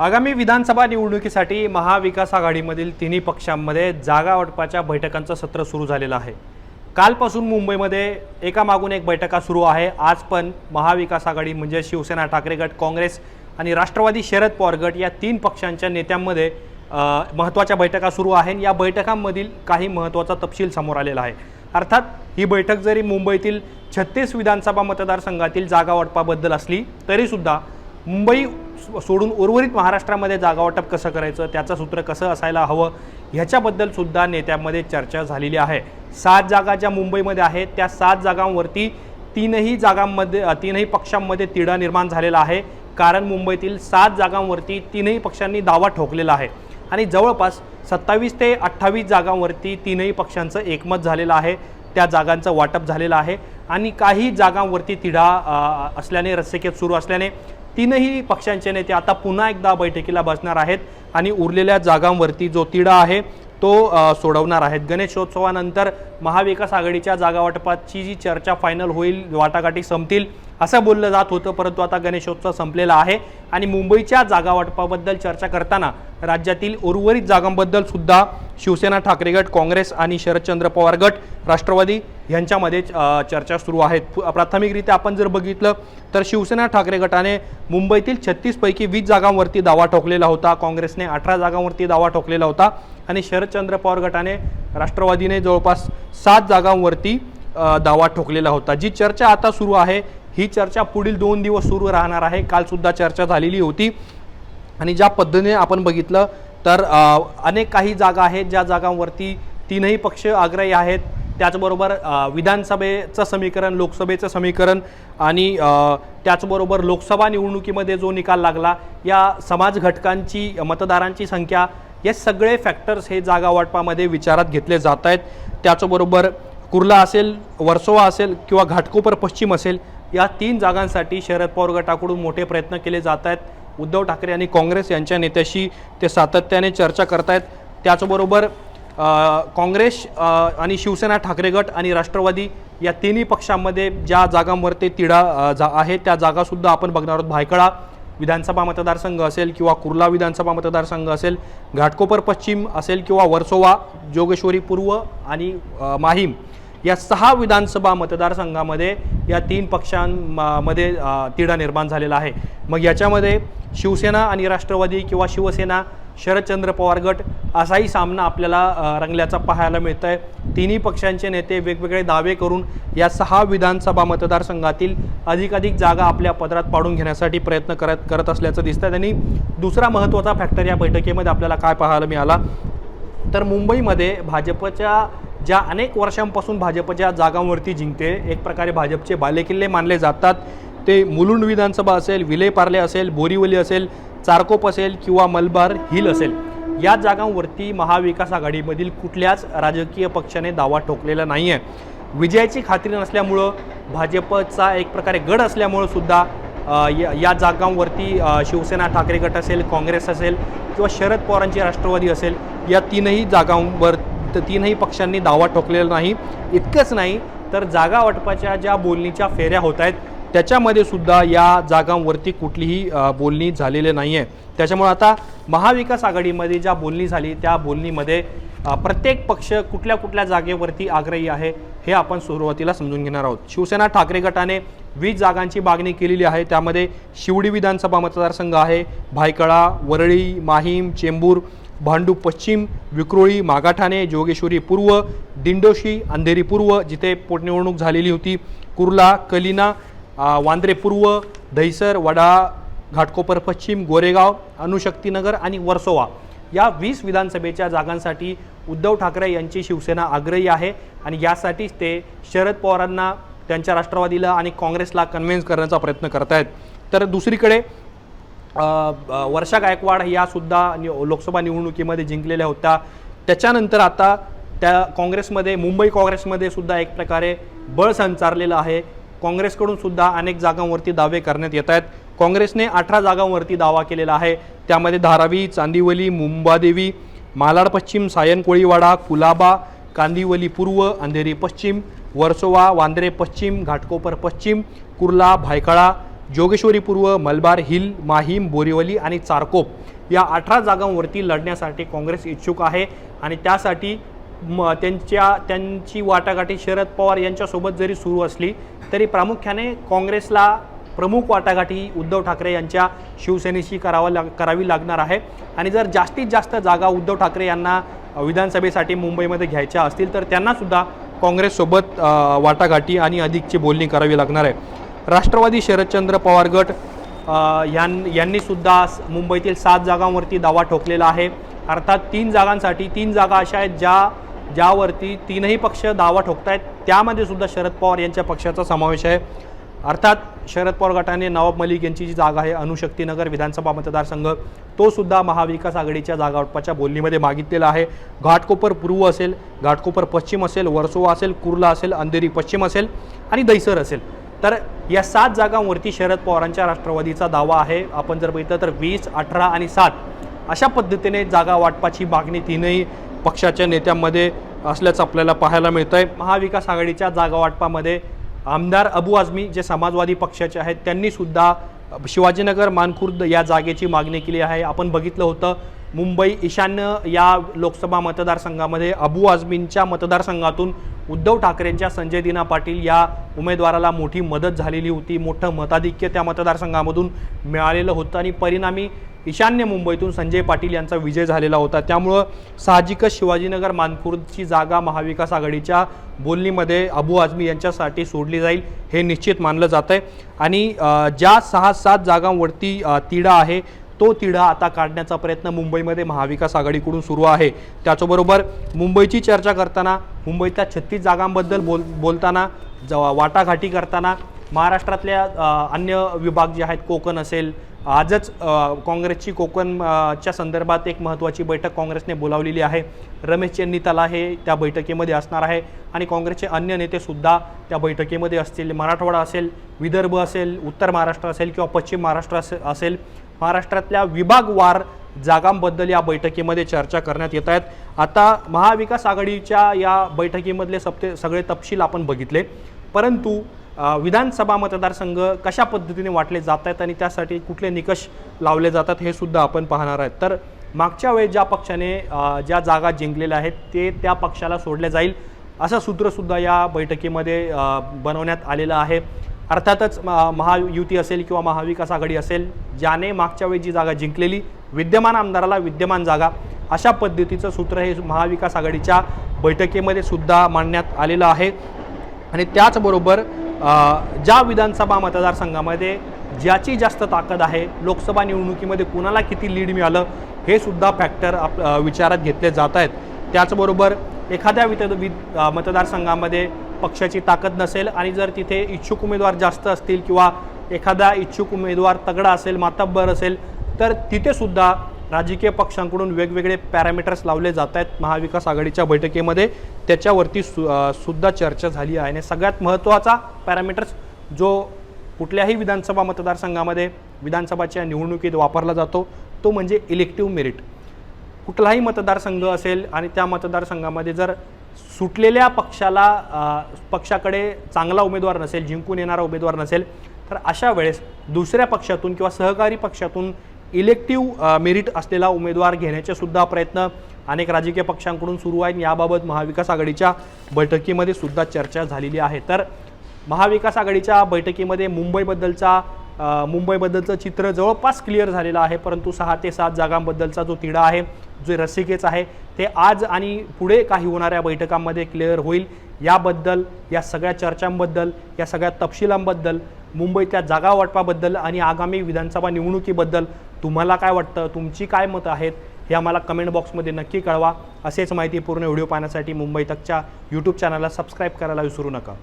आगामी विधानसभा निवडणुकीसाठी महाविकास आघाडीमधील तिन्ही पक्षांमध्ये जागा वाटपाच्या बैठकांचं सत्र सुरू झालेलं आहे. कालपासून मुंबईमध्ये एकामागून एक बैठका सुरू आहे. आज पण महाविकास आघाडी म्हणजे शिवसेना ठाकरे गट काँग्रेस आणि राष्ट्रवादी शरद पवार गट या तीन पक्षांच्या नेत्यांमध्ये महत्त्वाच्या बैठका सुरू आहेत. या बैठकांमधील काही महत्त्वाचा तपशील समोर आलेला आहे. अर्थात ही बैठक जरी मुंबईतील छत्तीस विधानसभा मतदारसंघातील जागा वाटपाबद्दल असली तरीसुद्धा मुंबई सोडून उर्वरित महाराष्ट्रामध्ये जागा वाटप कसं करायचं त्याचं सूत्र कसं असायला हवं ह्याच्याबद्दल सुद्धा नेत्यांमध्ये चर्चा झालेली आहे. सात जागा ज्या मुंबईमध्ये आहेत त्या सात जागांवरती तीनही जागांमध्ये तीनही पक्षांमध्ये तिढा निर्माण झालेला आहे. कारण मुंबईतील सात जागांवरती तीनही पक्षांनी दावा ठोकलेला आहे. आणि जवळपास सत्तावीस ते अठ्ठावीस जागांवरती तीनही पक्षांचं एकमत झालेलं आहे. त्या जागांचं वाटप झालेलं आहे. आणि काही जागांवरती तिढा असल्याने रस्सेकेत सुरू असल्याने तीनही पक्षांचे नेते आता पुन्हा एकदा बैठकीला बसणार आहेत आणि उरलेल्या जागांवरती जो तिढा आहे तो सोडवणार आहेत. गणेशोत्सवानंतर महाविकास आघाडीच्या जागावाटपाची जी चर्चा फायनल होईल वाटाघाटी संपतील असं बोललं जात होतं परंतु आता गणेशोत्सव संपलेला आहे आणि मुंबईच्या जागा वाटपाबद्दल चर्चा करताना राज्यातील उर्वरित जागांबद्दल सुद्धा शिवसेना ठाकरे गट काँग्रेस आणि शरदचंद्र पवार गट राष्ट्रवादी यांच्यामध्ये चर्चा सुरू आहेत. प्राथमिकरित्या आपण जर बघितलं तर शिवसेना ठाकरे गटाने मुंबईतील छत्तीसपैकी वीस जागांवरती दावा ठोकलेला होता. काँग्रेसने अठरा जागांवरती दावा ठोकलेला होता आणि शरदचंद्र पवार गटाने राष्ट्रवादीने जवळपास सात जागांवरती दावा ठोकलेला होता. जी चर्चा आता सुरू आहे ही चर्चा पुढील दोन दिवस सुरू राहणार आहे. कालसुद्धा चर्चा झालेली होती. आणि ज्या पद्धतीने आपण बघितलं तर अनेक काही जागा आहेत. ज्या जागांवरती तीनही पक्ष आग्रही आहेत. त्याचबरोबर विधानसभेचं समीकरण लोकसभेचं समीकरण आणि त्याचबरोबर लोकसभा निवडणुकीमध्ये जो निकाल लागला या समाज घटकांची मतदारांची संख्या हे सगळे फॅक्टर्स हे जागा वाटपामध्ये विचारात घेतले जात आहेत. त्याचबरोबर कुर्ला असेल वर्सोवा असेल किंवा घाटकोपर पश्चिम असेल या तीन जागांसाठी शरद पवार गटाकडून मोठे प्रयत्न केले जात आहेत. उद्धव ठाकरे आणि काँग्रेस यांच्या नेत्याशी ते सातत्याने चर्चा करतायत. त्याचबरोबर काँग्रेस आणि शिवसेना ठाकरे गट आणि राष्ट्रवादी या तिन्ही पक्षांमध्ये ज्या जागांवरती तिढा जा आहे त्या जागासुद्धा आपण बघणार आहोत. भायखळा विधानसभा मतदारसंघ असेल किंवा कुर्ला विधानसभा मतदारसंघ असेल घाटकोपर पश्चिम असेल किंवा वर्सोवा जोगेश्वरी पूर्व आणि माहीम या सहा विधानसभा मतदारसंघामध्ये या तीन पक्षांमध्ये तिढा निर्माण झालेला आहे. मग याच्यामध्ये शिवसेना आणि राष्ट्रवादी किंवा शिवसेना शरदचंद्र पवार गट असाही सामना आपल्याला रंगल्याचा पाहायला मिळत आहे तिन्ही पक्षांचे नेते वेगवेगळे दावे करून या सहा विधानसभा मतदारसंघातील अधिकाधिक जागा आपल्या पदरात पाडून घेण्यासाठी प्रयत्न करत करत असल्याचं दिसतं आणि दुसरा महत्त्वाचा फॅक्टर या बैठकीमध्ये आपल्याला काय पाहायला मिळाला? तर मुंबईमध्ये भाजपच्या ज्या अनेक वर्षांपासून भाजपच्या जागांवरती जिंकते एक प्रकारे भाजपचे बालेकिल्ले मानले जातात. ते मुलुंड विधानसभा असेल विलेपार्ले असेल बोरीवली असेल चारकोप असेल किंवा मलबार हिल असेल या जागांवरती महाविकास आघाडीमधील कुठल्याच राजकीय पक्षाने दावा ठोकलेला नाही आहे विजयाची खात्री नसल्यामुळं भाजपचा एक प्रकारे गड असल्यामुळं सुद्धा या या जागांवरती शिवसेना ठाकरे गट असेल काँग्रेस असेल किंवा शरद पवारांची राष्ट्रवादी असेल या तीनही जागांवर त- तीनही पक्षांनी दावा ठोकलेला नाही. इतकंच नाही तर जागा वाटपाच्या ज्या बोलणीच्या फेऱ्या होत आहेत त्याच्यामध्ये सुद्धा या जागांवरती कुठलीही बोलणी झालेली नाही आहे त्याच्यामुळे आता महाविकास आघाडीमध्ये ज्या बोलणी झाली त्या बोलणीमध्ये प्रत्येक पक्ष कुठल्या कुठल्या जागेवरती आग्रही आहे हे आपण सुरुवातीला समजून घेणार आहोत. शिवसेना ठाकरे गटाने वीस जागांची मागणी केलेली आहे त्यामध्ये शिवडी विधानसभा मतदारसंघ आहे भायखळा वरळी माहीम चेंबूर भांडूप पश्चिम विक्रोळी मागाठाणे जोगेश्वरी पूर्व दिंडोशी अंधेरी पूर्व जिथे पोटनिवडणूक झालेली होती. कुर्ला कलिना वांद्रे पूर्व दहिसर वडा घाटकोपर पश्चिम गोरेगाव अणुशक्तीनगर आणि वर्सोवा. या वीस विधानसभेच्या जागांसाठी उद्धव ठाकरे यांची शिवसेना आग्रही आहे आणि यासाठीच ते शरद पवारांना त्यांच्या राष्ट्रवादीला आणि काँग्रेसला कन्व्हिन्स करण्याचा प्रयत्न करत आहेत तर दुसरीकडे वर्षा गायकवाड या सुद्धा नि- लोकसभा निवडणुकीमध्ये जिंकलेल्या होत्या. त्याच्यानंतर आता त्या काँग्रेसमध्ये मुंबई काँग्रेसमध्ये सुद्धा एक प्रकारे बळ संचारलेलं आहे. काँग्रेसकडून सुद्धा अनेक जागांवरती दावे करण्यात येत आहेत. काँग्रेसने अठरा जागांवरती दावा केलेला आहे. त्यामध्ये धारावी चांदिवली मुंबादेवी मालाड पश्चिम सायन कोळीवाडा कुलाबा कांदिवली पूर्व अंधेरी पश्चिम वर्सोवा वांद्रे पश्चिम घाटकोपर पश्चिम कुर्ला भायखळा जोगेश्वरी पूर्व मलबार हिल माहीम बोरिवली आणि चारकोप या अठरा जागांवरती लढण्यासाठी काँग्रेस इच्छुक आहे आणि त्यासाठी म त्यांच्या त्यांची वाटाघाटी शरद पवार यांच्यासोबत जरी सुरू असली तरी प्रामुख्याने काँग्रेसला प्रमुख वाटाघाटी ही उद्धव ठाकरे यांच्या शिवसेनेशी करावा लाग करावी लागणार आहे. आणि जर जास्तीत जास्त जागा उद्धव ठाकरे यांना विधानसभेसाठी मुंबईमध्ये घ्यायच्या असतील तर त्यांनासुद्धा काँग्रेससोबत वाटाघाटी आणि अधिकची बोलणी करावी लागणार आहे. राष्ट्रवादी शरदचंद्र पवार गट यां यांनीसुद्धा मुंबईतील सात जागांवरती दावा ठोकलेला आहे. अर्थात तीन जागांसाठी तीन जागा अशा आहेत ज्या ज्यावरती तीनही पक्ष दावा ठोकत आहेत त्यामध्ये सुद्धा शरद पवार यांच्या पक्षाचा समावेश आहे. अर्थात शरद पवार गटाने नवाब मलिक यांची जी जागा आहे अणुशक्तीनगर विधानसभा मतदारसंघ तो सुद्धा महाविकास आघाडीच्या जागावाटपाच्या बोलणीमध्ये मागितलेला आहे. घाटकोपर पूर्व असेल घाटकोपर पश्चिम असेल वर्सोवा असेल कुर्ला असेल अंधेरी पश्चिम असेल आणि दहिसर असेल. तर या सात जागांवरती शरद पवारांच्या राष्ट्रवादीचा दावा आहे. आपण जर बघितलं तर वीस अठरा आणि सात अशा पद्धतीने जागा वाटपाची मागणी तीनही पक्षाच्या नेत्यांमध्ये असल्याचं आपल्याला पाहायला मिळतं आहे महाविकास आघाडीच्या जागा वाटपामध्ये आमदार अबू आझमी जे समाजवादी पक्षाचे आहेत त्यांनी सुद्धा शिवाजीनगर मानखुर्द या जागेची मागणी केली आहे. आपण बघितलं होतं मुंबई ईशान्य या लोकसभा मतदारसंघामध्ये अबू आझमींच्या मतदारसंघातून उद्धव ठाकरेंच्या संजय दिना पाटील या उमेदवाराला मोठी मदत झालेली होती. मोठं मताधिक्य त्या मतदारसंघामधून मिळालेलं होतं आणि परिणामी ईशान्य मुंबईतून संजय पाटील यांचा विजय झालेला होता. त्यामुळं साहजिकच शिवाजीनगर मानखुर्दची जागा महाविकास आघाडीच्या बोलणीमध्ये अबू आझमी यांच्यासाठी सोडली जाईल हे निश्चित मानलं जातं आहे आणि ज्या सहा सात जागांवरती तिढा आहे तो तिढा आता काढण्याचा प्रयत्न मुंबईमध्ये महाविकास आघाडीकडून सुरू आहे. त्याचबरोबर मुंबईची चर्चा करताना मुंबईतल्या छत्तीस जागांबद्दल बोल बोलताना ज वाटाघाटी करताना महाराष्ट्रातल्या अन्य विभाग जे आहेत कोकण असेल आजच काँग्रेसची कोकण च्या संदर्भात एक महत्त्वाची बैठक काँग्रेसने बोलावलेली आहे. रमेश चेन्नीताला हे त्या बैठकीमध्ये असणार आहे आणि काँग्रेसचे अन्य नेतेसुद्धा त्या बैठकीमध्ये असतील. मराठवाडा असेल विदर्भ असेल उत्तर महाराष्ट्र असेल किंवा पश्चिम महाराष्ट्र असे असेल. महाराष्ट्रातल्या विभागवार जागांबद्दल या बैठकीमध्ये चर्चा करण्यात येत आहेत. आता महाविकास आघाडीच्या या बैठकीमधले सप्ते सगळे तपशील आपण बघितले. परंतु विधानसभा मतदारसंघ कशा पद्धतीने वाटले जात आहेत आणि त्यासाठी कुठले निकष लावले जातात हे सुद्धा आपण पाहणार आहेत. तर मागच्या वेळेस ज्या पक्षाने ज्या जागा जिंकलेल्या आहेत ते त्या पक्षाला सोडले जाईल असं सूत्रसुद्धा या बैठकीमध्ये बनवण्यात आलेलं आहे. अर्थातच म- महायुती असेल किंवा महाविकास आघाडी असेल ज्याने मागच्या वेळी जी जागा जिंकलेली विद्यमान आमदाराला विद्यमान जागा अशा पद्धतीचं सूत्र हे महाविकास आघाडीच्या बैठकीमध्ये सुद्धा मांडण्यात आलेलं आहे. आणि त्याचबरोबर ज्या विधानसभा मतदारसंघामध्ये ज्याची जास्त ताकद आहे लोकसभा निवडणुकीमध्ये कुणाला किती लीड मिळालं हे सुद्धा फॅक्टर आप विचारात घेतले जात आहेत. त्याचबरोबर एखाद्या वित वि मतदारसंघामध्ये पक्षाची ताकद नसेल आणि जर तिथे इच्छुक उमेदवार जास्त असतील किंवा एखादा इच्छुक उमेदवार तगडा असेल मातब्बर असेल तर तिथेसुद्धा राजकीय पक्षांकडून वेगवेगळे पॅरामीटर्स लावले जात आहेत महाविकास आघाडीच्या बैठकीमध्ये. त्याच्यावरती सु सुद्धा चर्चा झाली आहे. आणि सगळ्यात महत्त्वाचा पॅरामीटर्स जो कुठल्याही विधानसभा मतदारसंघामध्ये विधानसभाच्या निवडणुकीत वापरला जातो तो म्हणजे इलेक्टिव्ह मेरिट. कुठलाही मतदारसंघ असेल आणि त्या मतदारसंघामध्ये जर सुटलेल्या पक्षाला पक्षाकडे चांगला उमेदवार नसेल जिंकून येणारा उमेदवार नसेल तर अशा वेळेस दुसऱ्या पक्षातून किंवा सहकारी पक्षातून इलेक्टिव्ह मेरिट असलेला उमेदवार घेण्याचे सुद्धा प्रयत्न अनेक राजकीय पक्षांकडून सुरू आहेत. याबाबत महाविकास आघाडीच्या बैठकीमध्ये सुद्धा चर्चा झालेली आहे. तर महाविकास आघाडीच्या बैठकीमध्ये मुंबईबद्दलचा मुंबईबद्दलचं चित्र जवळपास क्लिअर झालेलं आहे परंतु सहा ते सात जागांबद्दलचा जो तिढा आहे जे रसिकेच आहे ते आज आणि पुढे काही होणाऱ्या बैठकांमध्ये क्लिअर होईल. याबद्दल या सगळ्या चर्चांबद्दल या सगळ्या तपशिलांबद्दल मुंबईतल्या जागा वाटपाबद्दल आणि आगामी विधानसभा निवडणुकीबद्दल तुम्हाला काय वाटतं तुमची काय मतं आहेत हे आम्हाला कमेंट बॉक्समध्ये नक्की कळवा. असेच माहितीपूर्ण व्हिडिओ पाहण्यासाठी मुंबई तकच्या यूट्यूब चॅनलला सबस्क्राईब करायला विसरू नका.